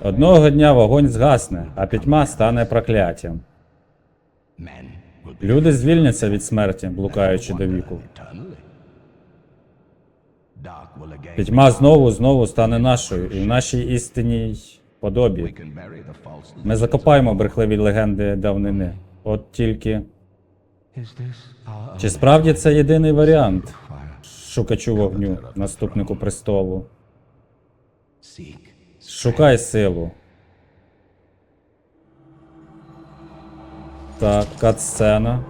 Одного дня вогонь згасне, а пітьма стане прокляттям. Люди звільняться від смерті, блукаючи до віку. Пітьма знову знову стане нашою, і в нашій істинній подобі. Ми закопаємо брехливі легенди давнини. От тільки чи справді це єдиний варіант шукачу вогню, наступнику престолу? Шукай силу. Так, катсцена.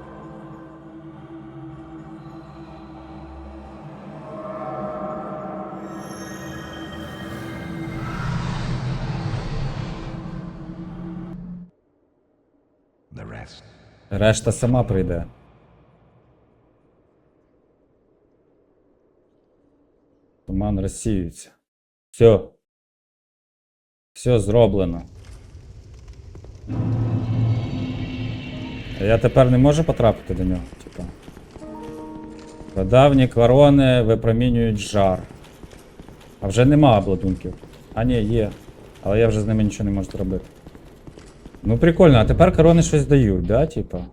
Решта сама прийде. Туман розсіюється. Все. Все зроблено. Я тепер не можу потрапити до нього, типа. Прадавні корони випромінюють жар. А вже нема обладунків. А ні, є. Але я вже з ними нічого не можу зробити. Ну прикольно, а тепер корони щось дають, да, типа?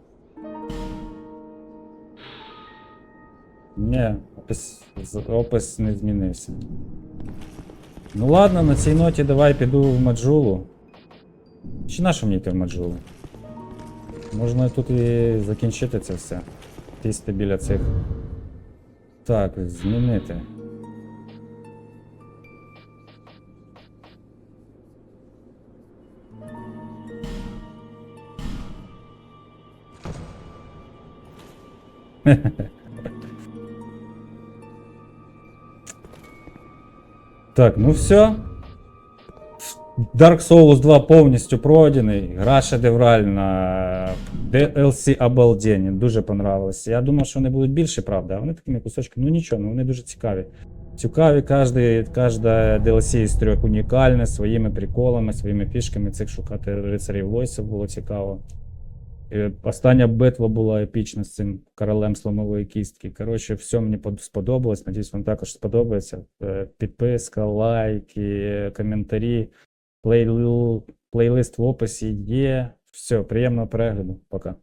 Ні, опис, опис не змінився. Ну ладно, на цій ноті давай піду в Маджулу. Чи на що мені йти в Маджулу? Можна тут і закінчити це все. Тісти біля цих. Так, змінити. Так, ну все. Dark Souls 2 повністю пройдений. Гра шедевральна. DLC обалденні. Дуже понравилось. Я думав, що вони будуть більше, правда, а вони такими кусочками. Ну нічого, ну вони дуже цікаві. Цікаві, кожна DLC із трьох унікальне, своїми приколами, своїми фішками. Цих шукати рицарів Лойсів було цікаво. Е, Остання битва була епічна з цим королем слонової кістки. Коротше, все мені сподобалось. Надіюсь, вам також сподобається. Е, Підписка, лайки, коментарі, плейлист в описі є. Все, приємного перегляду. Пока.